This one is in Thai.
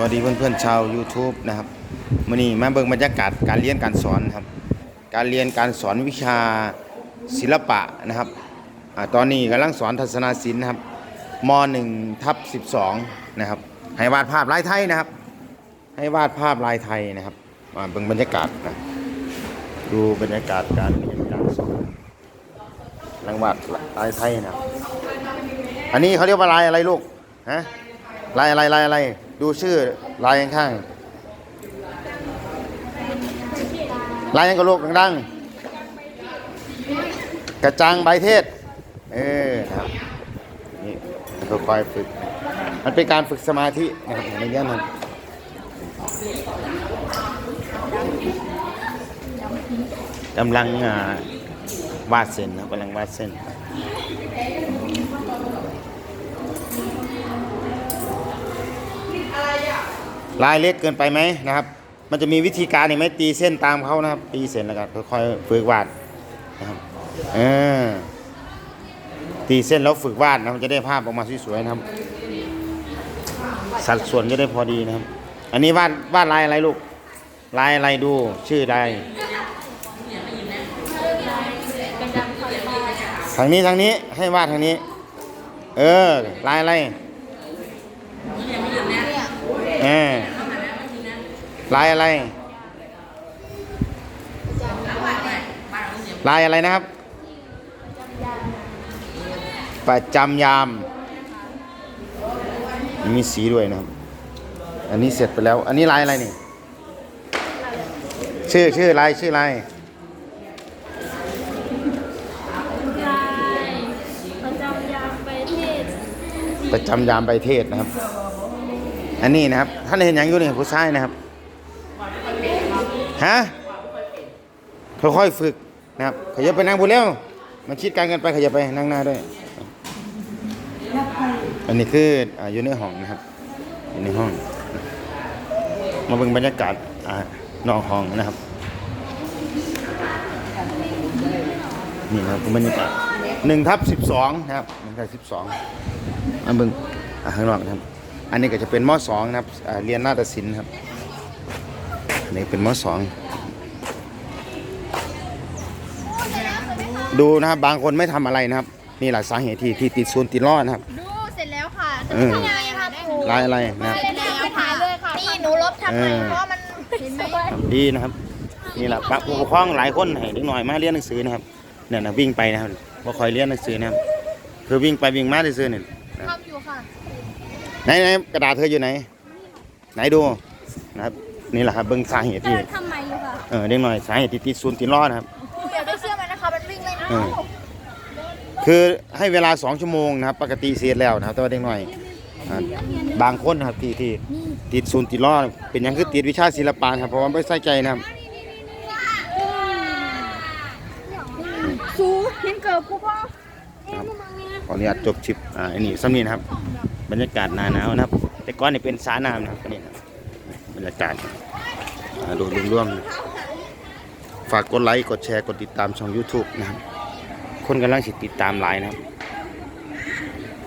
วัสดีเพื่อนๆชาว YouTube นะครับมื่อนี้มาเบิ่งบรรยากาศการเรียนการสอนครับ การเรียนการสอนวิชาศิลปะนะครับอตอนนี้กำลังสอนทัศนศิลป์นะครับม .1 ทับ12 นะครับ ให้วาดภาพลายไทยนะครับ ให้วาดภาพลายไทยนะครับมาเบิ่งบรรยากาศนะดูบรรยากาศการเรียนการสอนกำลังวาดลายไทยนะครับอันนี้เขาเรียกว่าลายอะไรลูกฮะลายอะไรลายอะไร ดูชื่อลายข้างๆลายยังกับลูกดังๆ กระจังใบเทศ เออนะครับนี่ก็คอยฝึก มันเป็นการฝึกสมาธินะครับในเรื่องนั้นกำลังวาดเส้นนะกำลังวาดเส้น ลายเล็กเกินไปไหมนะครับ มันจะมีวิธีการอีกไหมตีเส้นตามเขานะครับ ตีเส้นแล้วก็ค่อยๆฝึกวาดนะครับเออตีเส้นแล้วฝึกวาดนะมันจะได้ภาพออกมาสวยๆนะครับ สัดส่วนจะได้พอดีนะครับ อันนี้วาดวาดลายอะไรลูกลายอะไรดูชื่อลายทางนี้ทางนี้ให้วาดทางนี้ เออลายอะไร เออ ลายอะไร ลายอะไรนะครับ ประจำยาม มีสีด้วยนะครับ อันนี้เสร็จไปแล้ว อันนี้ลายอะไรนี่ ชื่อชื่อลายชื่อลายลายประจำยามไปเทศประจำยามใบเทศนะครับ อันนี้นะครับ ท่านเห็นอย่างอยู่นี่ผู้ชายนะครับ ฮะค่อยๆฝึกนะครับขยับไปนั่งบนเร็วมาชิดกันกันไปขยับไปนั่งหน้าด้วย อันนี้คือออยู่ในห้องนะครับอยู่ในห้อง มาเบิ่งบรรยากาศอ่านอกห้องนะครับนี่นะครับบรรยากาศหนึ่งทับสิบสองนะครับหนึ่งทับสิบสองมาเบิ่งข้างนอกนะครับ อันนี้ก็จะเป็นมอสองนะครับเรียนนาฏศิลป์ครับ นนี้เป็นมสองดูนะครับบางคนไม่ทำอะไรนะครับนี่แหละสาเหตุที่ที่ติดศูนย์ติดล้อนะครับ ดูเสร็จแล้วค่ะเออทำไงครับครูลายอะไรนะครับเสร็จแล้วค่ะเลยค่ะนี่หนูลบทำไมเออเพราะมันเห็นไหมดีนะครับ นี่แหละผู้ปกครองหลายคนให้เด็กหน่อยมาเรียนหนังสือนะครับเนี่ยนะวิ่งไปนะครับบ่คอยเรียนหนังสือนะครับคือวิ่งไปวิ่งมาซื่อๆนี่นะทำอยู่ค่ะไหนไหนกระดาษเธออยู่ไหน ไหนดูนะครับ นี่แหละครับเบิ่งสาเหตุที่ทำไมอยู่ค่ะเออเด็กหน่อยสาเหตุที่ติดศูนย์ติดล้อนะครับครูอย่าได้เชื่อมันนะคะมันวิ่งเลยนะเออคือให้เวลาสองชั่วโมงนะครับปกติเสียแล้วนะครับแต่ว่าเด็กหน่อยอ่าบางคนนะครับที่ที่ติดศูนย์ติดล้อเป็นหยังคือติดวิชาศิลปะครับเพราะว่าไม่ใส่ใจนะครับสูเห็นเกิดกูป่ะครับขออนุญาตจบชิปอ่าอันนี้สำนีนะครับ บรรยากาศหนาหนาวนะครับ แต่ก่อนนี่เป็นสาน้ำนะครับอันนี่ครั บรรยากาศโดยร่วมๆฝากกดไลค์ กดแชร์ กดติดตามช่อง YouTube นะครับ คนกำลังสิติดตามหลายนะครับ